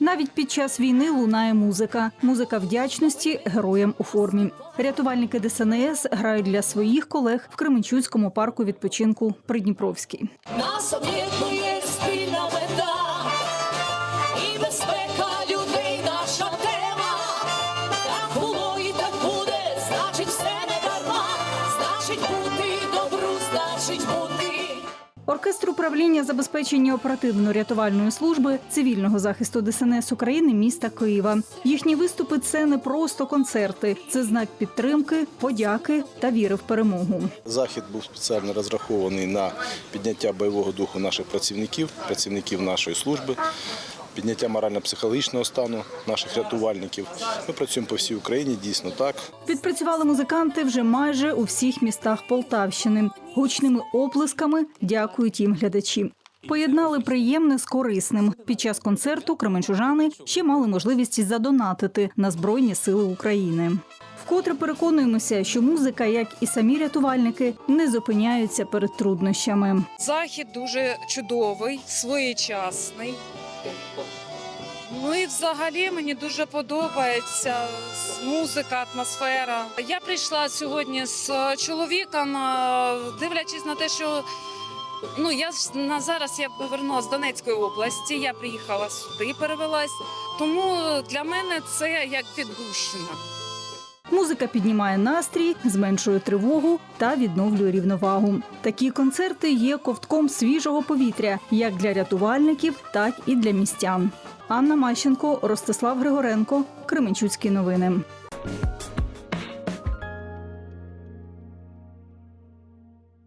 Навіть під час війни лунає музика. Музика вдячності героям у формі. Рятувальники ДСНС грають для своїх колег в Кременчуцькому парку відпочинку Придніпровський. Нас об'єднує спільна мета Оркестр управління забезпечення оперативно-рятувальної служби цивільного захисту ДСНС України міста Києва. Їхні виступи це не просто концерти, це знак підтримки, подяки та віри в перемогу. Захід був спеціально розрахований на підняття бойового духу наших працівників, працівників нашої служби, підняття морально-психологічного стану наших рятувальників. Ми працюємо по всій Україні, дійсно так. Відпрацювали музиканти вже майже у всіх містах Полтавщини. Гучними оплесками дякують їм глядачі. Поєднали приємне з корисним. Під час концерту кременчужани ще мали можливість задонатити на Збройні Сили України. Вкотре переконуємося, що музика, як і самі рятувальники, не зупиняються перед труднощами. Захід дуже чудовий, своєчасний. Ну і взагалі мені дуже подобається музика, атмосфера. Я прийшла сьогодні з чоловіком, е, дивлячись на те, що ну я на зараз я повернулася з Донецької області. Я приїхала сюди, перевелась. Тому для мене це як віддушина. Музика піднімає настрій, зменшує тривогу та відновлює рівновагу. Такі концерти є ковтком свіжого повітря як для рятувальників, так і для містян. Анна Мащенко, Ростислав Григоренко, Кременчуцькі новини.